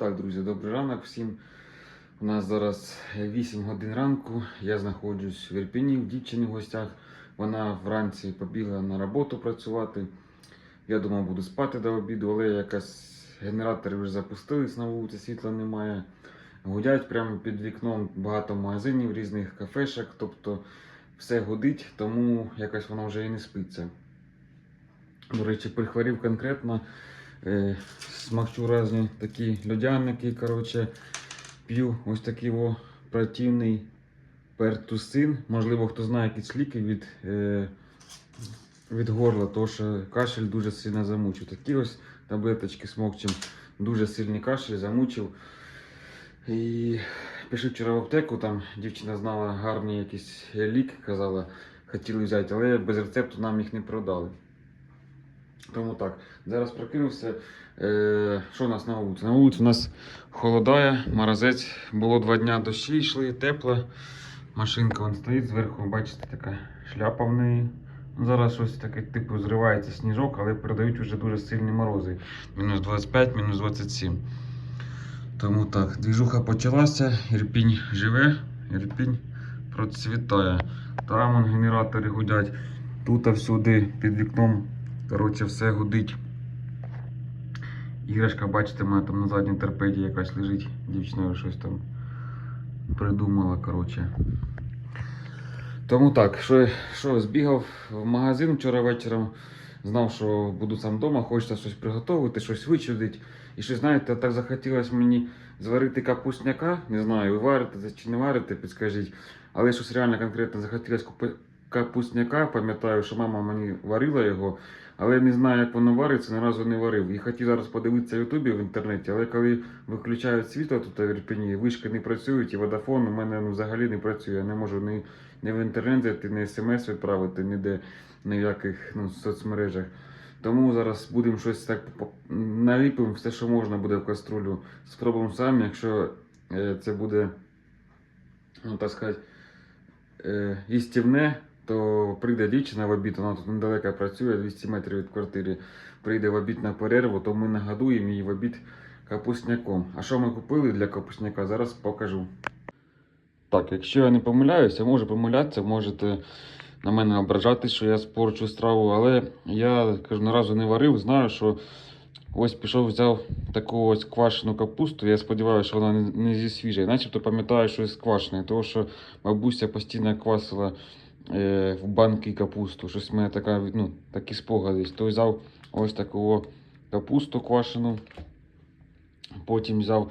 Так, друзі, добрий ранок всім. У нас зараз 8 годин ранку. Я знаходжусь в Ірпіні, в дівчині в гостях. Вона вранці побігла на роботу працювати. Я думав, буду спати до обіду, але якось генератори вже запустились на вулиці, світла немає. Гудять прямо під вікном багато магазинів, різних кафешок, тобто все гудить, тому якось воно вже і не спиться. До речі, прихворів конкретно. Е, смакчу різні такі льодяники, коротше, п'ю ось такий о противний пертусин. Можливо, хто знає якісь ліки від, е, від горла, тому що кашель дуже сильно замучив. Такі ось таблеточки смокчим, дуже сильний кашель замучив. І пішов вчора в аптеку, там дівчина знала гарні якісь ліки, казала, хотіли взяти, але без рецепту нам їх не продали. Тому так, зараз прокинувся. Е, що у нас на вулиці? На вулиці у нас холодає, морозець. Було два дня дощі йшли, тепло. Машинка вон стоїть зверху, бачите, така шляпа в неї. Зараз щось таке, типу, зривається сніжок, але передають вже дуже сильні морози. Мінус 25, мінус 27. Тому так, двіжуха почалася, Ірпінь живе, Ірпінь процвітає. Там генератори гудять. Тут всюди під вікном Коротше, все гудить. Іграшка, бачите, мене там на задній торпеді якась лежить. Дівчина щось там придумала, коротше. Тому так, що, що збігав в магазин вчора вечором, знав, що буду сам вдома, хочеться щось приготувати, щось вичудити. І щось, знаєте, так захотілося мені зварити капустняка. Не знаю, ви варите це чи не варите, підскажіть. Але щось реально конкретно захотілося капустняка. Пам'ятаю, що мама мені варила його, але не знаю, як воно вариться, ні разу не варив. І хотів зараз подивитися в Ютубі в інтернеті, але коли виключають світло тут в Ірпені, вишки не працюють, і водафон у мене ну, взагалі не працює. Я не можу ні, ні в інтернет зайти, ні смс відправити, ніде ні в яких ну, соцмережах. Тому зараз будемо щось так наліпимо, все, що можна буде в каструлю. Спробуємо самі, якщо е, це буде, ну так сказати, е, їстівне, то прийде дівчина в обід, вона тут недалеко працює, 200 метрів від квартири. Прийде в обід на перерву, то ми нагадуємо її в обід капусняком. А що ми купили для капусняка, зараз покажу. Так, якщо я не помиляюся, можу помилятися, можете на мене ображатись, що я спорчу страву, але я ні разу не варив, знаю, що ось пішов, взяв таку ось квашену капусту. Я сподіваюся, що вона не- зі свіжої, начебто пам'ятаю, що з квашеної, тому що бабуся постійно квасила е, в банки капусту. Щось в мене така, ну, такі спогади. То взяв ось таку капусту квашену. Потім взяв,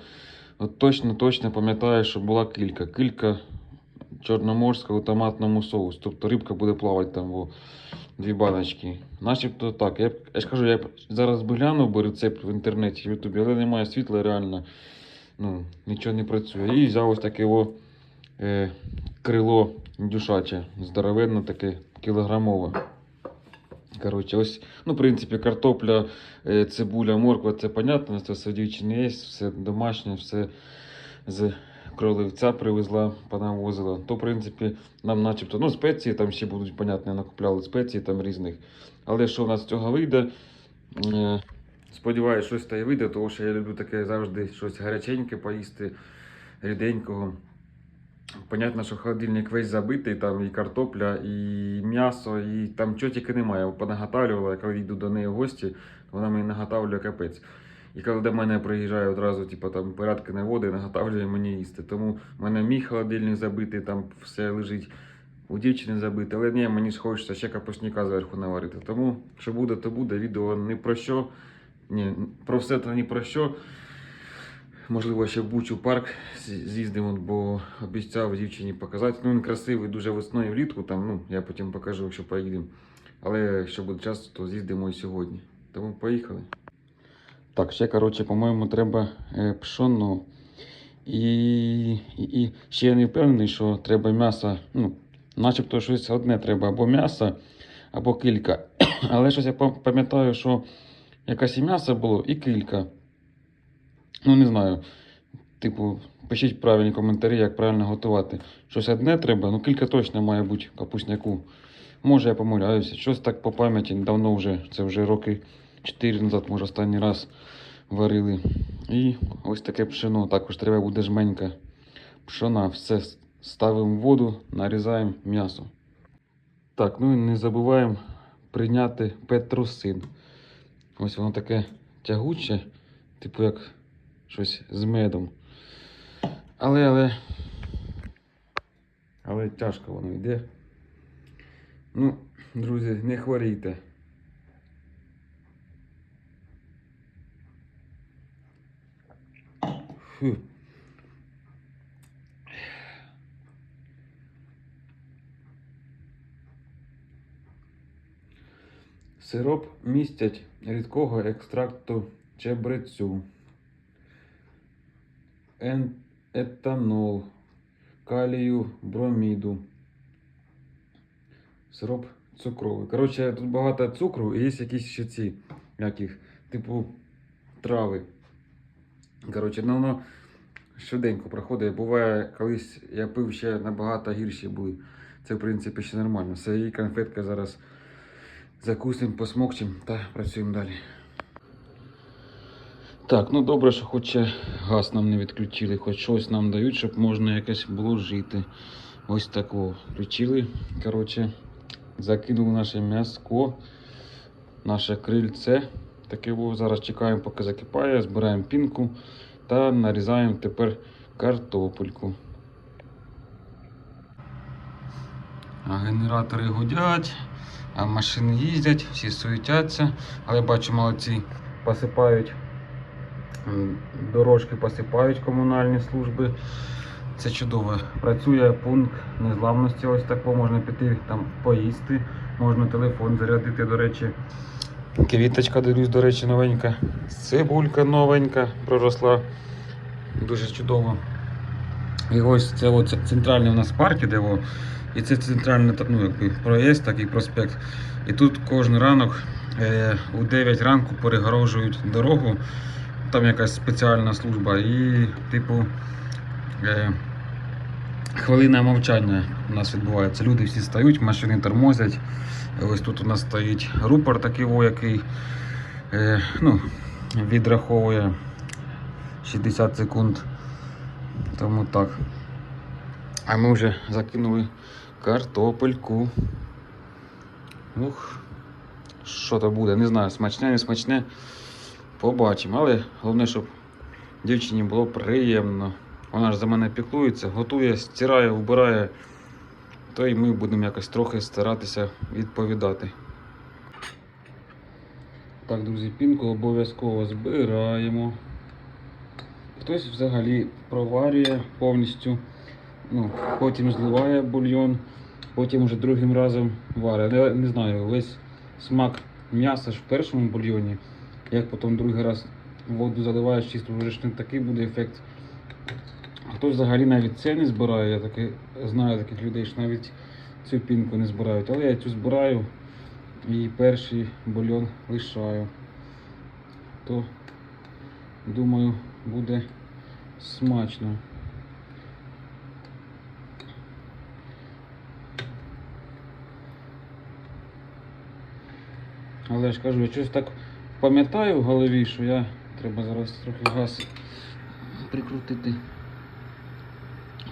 точно, точно пам'ятаю, що була кілька. Кілька чорноморська у томатному соусі. Тобто рибка буде плавати там в дві баночки. Начебто так. Я, я ж кажу, я зараз би глянув би рецепт в інтернеті, в Ютубі, але немає світла, реально ну, нічого не працює. І взяв ось таке о, е, крило дюшаче, здоровенне таке, кілограмове. Коротше, ось, ну, в принципі, картопля, е, цибуля, морква, це понятно, це все дівчини є, все домашнє, все з кроливця привезла, понавозила. То, в принципі, нам начебто, ну, спеції там ще будуть, понятно, накупляли спеції там різних. Але що в нас з цього вийде? Е, Сподіваюсь, щось та й вийде, тому що я люблю таке завжди щось гаряченьке поїсти, ріденького. Понятно, що холодильник весь забитий, там і картопля, і м'ясо, і там чого тільки немає. Понаготавлювала, коли йду до неї в гості, вона мені наготавлює капець. І коли до мене приїжджає одразу, типу, там порядки не води, наготавлює мені їсти. Тому в мене мій холодильник забитий, там все лежить у дівчини забите. Але ні, мені ж хочеться ще капусняка зверху наварити. Тому що буде, то буде. Відео не про що. Ні, про все то ні про що. Можливо, ще Бучу парк з'їздимо, бо обіцяв дівчині показати. Ну, він красивий дуже весною влітку, там, ну, я потім покажу, якщо поїдемо. Але якщо буде час, то з'їздимо і сьогодні. Тому поїхали. Так, ще, коротше, по-моєму, треба е, пшоно. І, і, ще я не впевнений, що треба м'ясо. Ну, начебто щось одне треба, або м'ясо, або кілька. Але щось я пам'ятаю, що якась і м'ясо було, і кілька. Ну, не знаю. Типу, пишіть правильні коментарі, як правильно готувати. Щось одне треба, ну кілька точно має бути капусняку. Може, я помиляюся. Щось так по пам'яті давно вже, це вже роки 4 назад, може, останній раз варили. І ось таке пшено. Також треба буде жменька пшона. Все ставимо в воду, нарізаємо м'ясо. Так, ну і не забуваємо прийняти петрусин. Ось воно таке тягуче, типу як щось з медом. Але, але. Але тяжко воно йде. Ну, друзі, не хворійте. Фу. Сироп містять рідкого екстракту чебрецю, етанол, калію, броміду. Сироп цукровий. Коротше, тут багато цукру і є якісь ще ці, як типу трави. Коротше, ну воно швиденько проходить. Буває, колись я пив ще набагато гірші були. Це, в принципі, ще нормально. Все, і конфетка зараз закусимо, посмокчемо та працюємо далі. Так, ну добре, що хоч газ нам не відключили, хоч щось нам дають, щоб можна якось було жити. Ось такого включили. Коротше, закинули наше м'яско, наше крильце. Таке во. Зараз чекаємо, поки закипає, збираємо пінку та нарізаємо тепер картопельку. А генератори гудять, а машини їздять, всі суетяться, але бачу, молодці посипають дорожки, посипають комунальні служби. Це чудово. Працює пункт незламності. Ось тако можна піти там поїсти, можна телефон зарядити, до речі. Квіточка, дивлюсь, до речі, новенька. Цибулька новенька проросла. Дуже чудово. І ось це от центральний у нас парк іде. І це центральний ну, якби, проїзд, такий проспект. І тут кожен ранок е, у 9 ранку перегорожують дорогу. Там якась спеціальна служба. І, типу, е, хвилина мовчання у нас відбувається. Люди всі стають, машини тормозять. Ось тут у нас стоїть рупор такий, який е, ну, відраховує 60 секунд. Тому так. А ми вже закинули картопельку. Ух, що то буде, не знаю, смачне, не смачне. Побачимо. Але головне, щоб дівчині було приємно. Вона ж за мене піклується, готує, стирає, вбирає. То і ми будемо якось трохи старатися відповідати. Так, друзі, пінку обов'язково збираємо. Хтось взагалі проварює повністю, ну, потім зливає бульйон, потім вже другим разом варить. Я не знаю, весь смак м'яса ж в першому бульйоні, як потім другий раз воду заливаєш, чисто вже не такий буде ефект. Хтось взагалі навіть це не збирає, я таки знаю таких людей, що навіть цю пінку не збирають. Але я цю збираю і перший бульйон лишаю. То думаю буде смачно. Але я ж кажу, я щось так пам'ятаю в голові, що я треба зараз трохи газ прикрутити.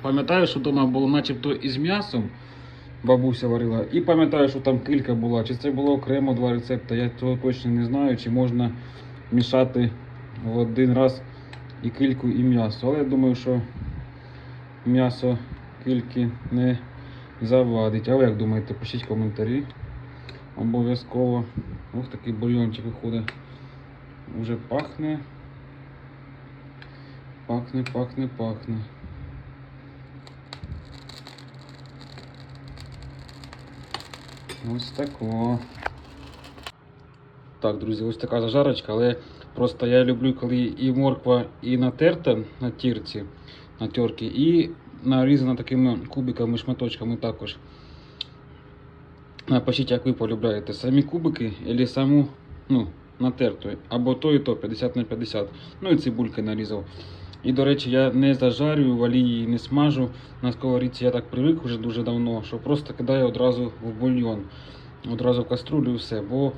Пам'ятаю, що вдома було начебто із м'ясом бабуся варила. І пам'ятаю, що там килька була. Чи це було окремо два рецепти, я цього точно не знаю, чи можна мішати в один раз і кильку, і м'ясо. Але я думаю, що м'ясо кильки не завадить. А ви як думаєте, пишіть коментарі. Обов'язково. Ось такий бульйончик виходить. Уже пахне. Пахне, пахне, пахне. Ось тако. Так, друзі, ось така зажарочка, але просто я люблю, коли і морква і натерта на тірці, на терці, і нарізана такими кубиками, шматочками також. Напишіть, як ви полюбляєте, самі кубики або саму ну, натерту, або то і то 50 на 50. Ну і цибульки нарізав. І, до речі, я не зажарюю, в олії не смажу. На сковорідці я так привик вже дуже давно, що просто кидаю одразу в бульйон. Одразу в каструлю і все. Бо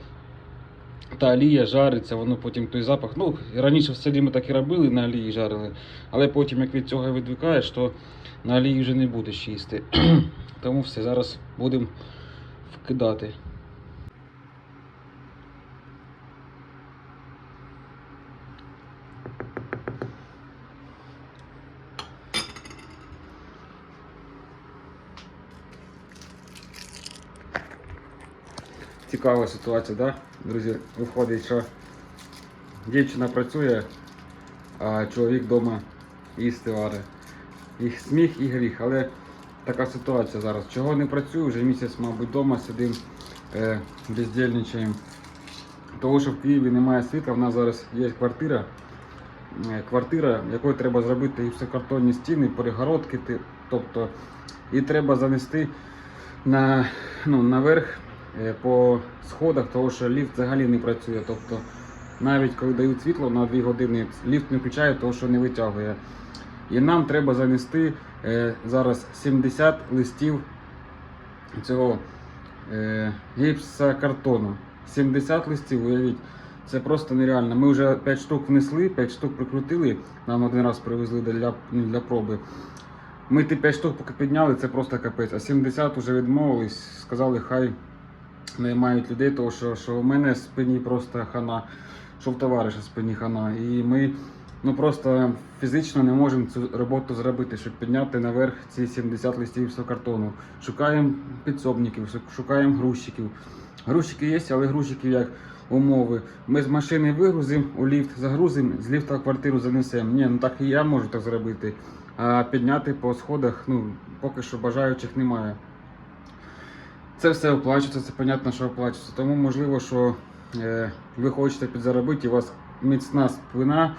та олія жариться, воно потім той запах. Ну, раніше в селі ми так і робили, на олії жарили, але потім, як від цього відвикаєш, то на олії вже не будеш їсти. Тому все, зараз будемо вкидати. Цікава ситуація, да? друзі? Виходить, що дівчина працює, а чоловік вдома їсти варить. І сміх, і гріх. Але така ситуація зараз. Чого не працюю, вже місяць, мабуть, вдома сидим, е, бездільничаємо. Тому що в Києві немає світла, в нас зараз є квартира. е, Квартира, якою треба зробити і все картонні стіни, перегородки, тобто і треба занести на, ну, наверх е, по сходах, тому що ліфт взагалі не працює. Тобто навіть коли дають світло на 2 години, ліфт не включає, тому що не витягує. І нам треба занести зараз 70 листів цього е, гіпсокартону. 70 листів, уявіть, це просто нереально. Ми вже 5 штук внесли, 5 штук прикрутили, нам один раз привезли для, ну, для проби. Ми ті 5 штук поки підняли, це просто капець. А 70 вже відмовились, сказали, хай наймають людей, тому що, що у мене в спині просто хана, що в товариша спині хана. І ми ну, просто фізично не можемо цю роботу зробити, щоб підняти наверх ці 70 листів картону. Шукаємо підсобників, шукаємо грузчиків. Грузчики є, але грузчиків як умови. Ми з машини вигрузимо у ліфт, загрузимо, з ліфта квартиру занесемо. Ні, ну так і я можу так зробити. А підняти по сходах, ну, поки що бажаючих немає. Це все оплачується, це понятно, що оплачується. Тому можливо, що е, ви хочете підзаробити, у вас міцна спина,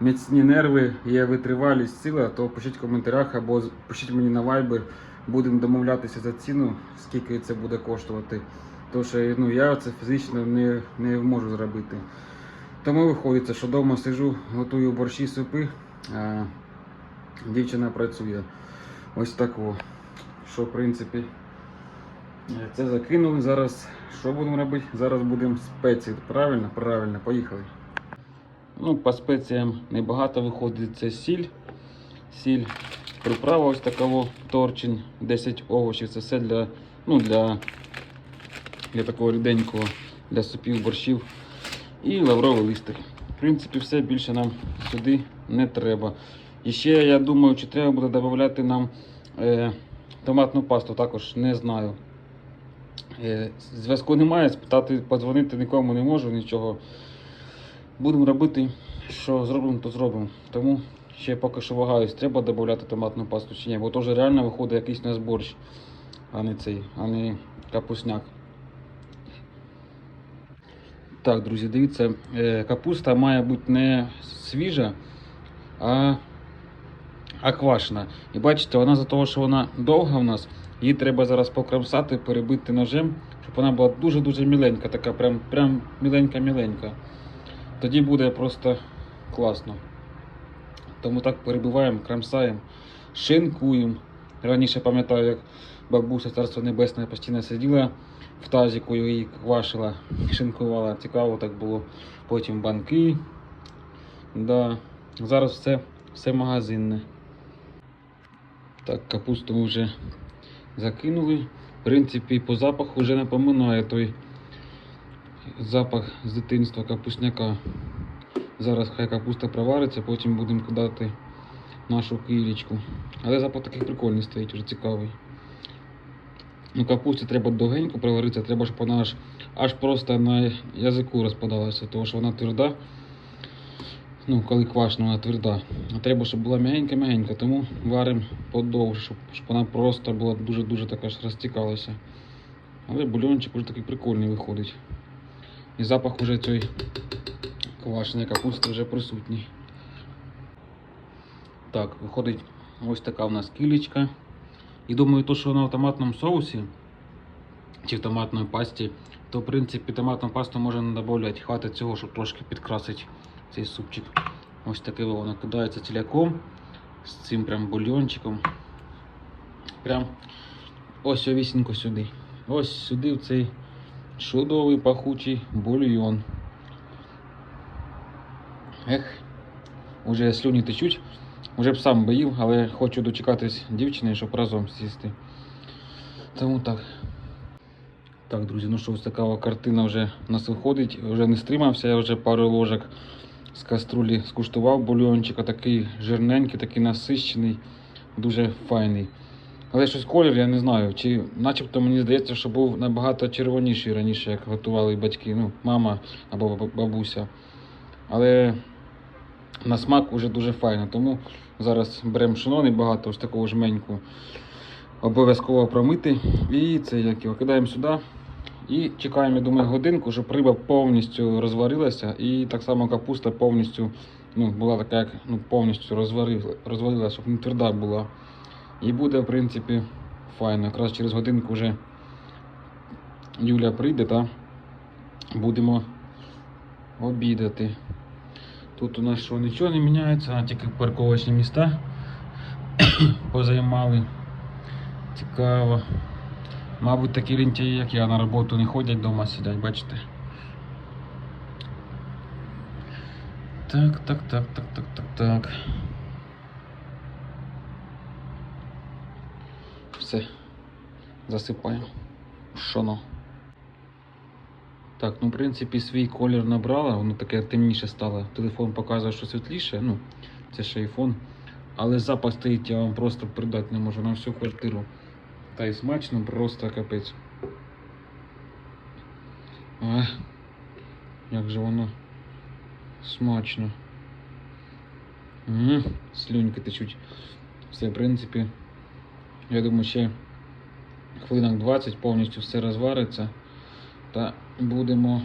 міцні нерви, є витривалість сила, то пишіть в коментарях або пишіть мені на Viber, будемо домовлятися за ціну, скільки це буде коштувати. Тому що ну, я це фізично не, не можу зробити. Тому виходить, що вдома сижу, готую борщі, супи, а дівчина працює. Ось так. Що, в принципі, Це закинули. Зараз що будемо робити? Зараз будемо спеції. Правильно? Правильно, поїхали. Ну, по спеціям небагато виходить. Це сіль. Сіль. Приправа ось такого торчин, 10 овочів. Це все для, ну, для, для такого ріденького, для супів, борщів. І лавровий листик. В принципі, все більше нам сюди не треба. І ще я думаю, чи треба буде додати нам е, томатну пасту, також не знаю. Е, Зв'язку немає, спитати, подзвонити нікому не можу, нічого. Будемо робити, що зробимо, то зробимо. Тому ще поки що вагаюсь, треба додати томатну пасту чи ні, бо вже реально виходить якийсь у нас борщ, а не цей, а не капусняк. Так, друзі, дивіться, е, капуста має бути не свіжа, а, а. І бачите, вона за того, що вона довга в нас, її треба зараз покромсати, перебити ножем, щоб вона була дуже-дуже міленька, така прям, прям міленька-міленька. Тоді буде просто класно. Тому так перебиваємо, кромсаємо, шинкуємо. Раніше пам'ятаю, як бабуся Царство Небесне постійно сиділа в тазіку її квашила, шинкувала. Цікаво так було. Потім банки. Да. Зараз все, все магазинне. Так, капусту вже закинули. В принципі, по запаху вже напоминає той запах з дитинства капусняка. Зараз хай капуста провариться, потім будемо кидати нашу килічку. Але запах такий прикольний стоїть, вже цікавий. Ну, капусті треба довгенько проваритися, треба, щоб вона аж, аж просто на язику розпадалася, тому що вона тверда. Ну, коли квашена, вона тверда. А треба, щоб була м'ягенька-м'ягенька, тому варимо подовше, щоб, щоб вона просто була дуже-дуже така ж розтікалася. Але бульончик вже такий прикольний виходить. І запах уже цієї квашеної капусти вже присутній. Так, виходить ось така у нас кілечка. І думаю, то, що вона в томатному соусі чи в томатній пасті, то в принципі томатну пасту можна не додати. Хватить цього, щоб трошки підкрасити цей супчик. Ось таке воно кидається ціляком з цим прям бульйончиком. Прям ось овісінько сюди. Ось сюди в цей чудовий пахучий бульйон. Ех, уже слюні течуть. Уже б сам би їв, але хочу дочекатись дівчини, щоб разом сісти. Тому так. Так, друзі, ну що, ось така картина вже у нас виходить. Вже не стримався, я вже пару ложок з каструлі скуштував бульйончика, такий жирненький, такий насищений, дуже файний. Але щось колір, я не знаю. Чи начебто мені здається, що був набагато червоніший раніше, як готували батьки, ну, мама або бабуся. Але на смак уже дуже файно. Тому зараз беремо шинони багато, ось таку жменьку. Обов'язково промити. І це як його кидаємо сюди. І чекаємо, я думаю, годинку, щоб риба повністю розварилася. І так само капуста повністю ну, була така, як ну, повністю розварила, розварилася, щоб не тверда була. І буде, в принципі, файно. Якраз через годинку вже Юля прийде та будемо обідати. Тут у нас що нічого не міняється, а тільки парковочні міста позаймали. Цікаво. Мабуть, такі лінтяї, як я, на роботу не ходять, вдома сидять, бачите. Так, так, так, так, так, так, так. Все. Засипаємо. Шоно. Так, ну в принципі свій колір набрала, воно таке темніше стало. Телефон показує, що світліше, ну, це ще айфон. Але запах стоїть, я вам просто передати не можу на всю квартиру. Та й смачно, просто капець. А, як же воно смачно. М, Слюньки течуть. Все, в принципі, я думаю, ще хвилинок 20 повністю все розвариться. Та будемо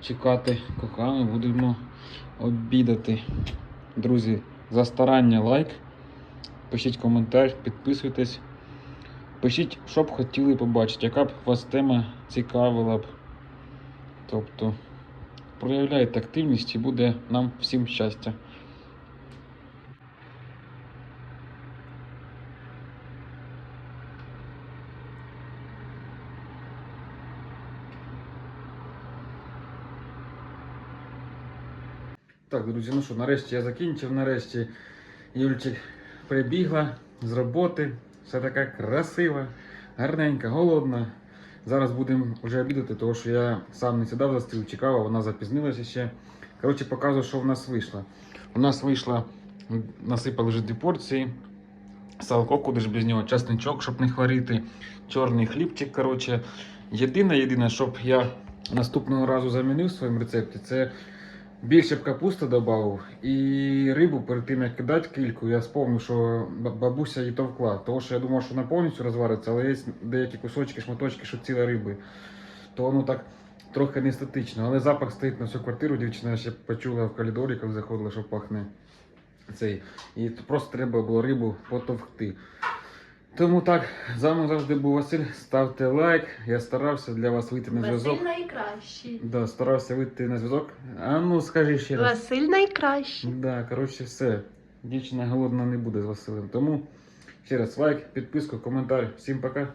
чекати кохану, будемо обідати. Друзі, за старання лайк. Пишіть коментар, підписуйтесь. Пишіть, що б хотіли побачити, яка б вас тема цікавила б. Тобто проявляйте активність і буде нам всім щастя. Так, друзі, ну що, нарешті я закінчив. Нарешті Юльчик прибігла з роботи. Все така красива, гарненька, голодна. Зараз будемо вже обідати, тому що я сам не сідав за стіл, чекав, а вона запізнилася ще. Коротше, показую, що в нас вийшло. У нас вийшло, насипали вже дві порції. Салко, куди ж без нього, часничок, щоб не хворіти, чорний хлібчик. Коротше. Єдине, єдине, щоб я наступного разу замінив в своєму рецепті, це більше б капусти додав і рибу перед тим як кидати кільку, я спомнив, що бабуся її товкла. Тому що я думав, що вона повністю розвариться, але є деякі кусочки, шматочки, що ціла риби. То воно так трохи не естетично. Але запах стоїть на всю квартиру. Дівчина ще почула в коридорі, коли заходила, що пахне цей. І просто треба було рибу потовкти. Тому так, з вами завжди був Василь. Ставте лайк. Я старався для вас вийти на зв'язок. Василь найкращий. Да, старався вийти на зв'язок. А ну скажи ще раз. Василь найкращий. Да, коротше, все. Дівчина голодна не буде з Василем. Тому ще раз лайк, підписку, коментар. Всім пока.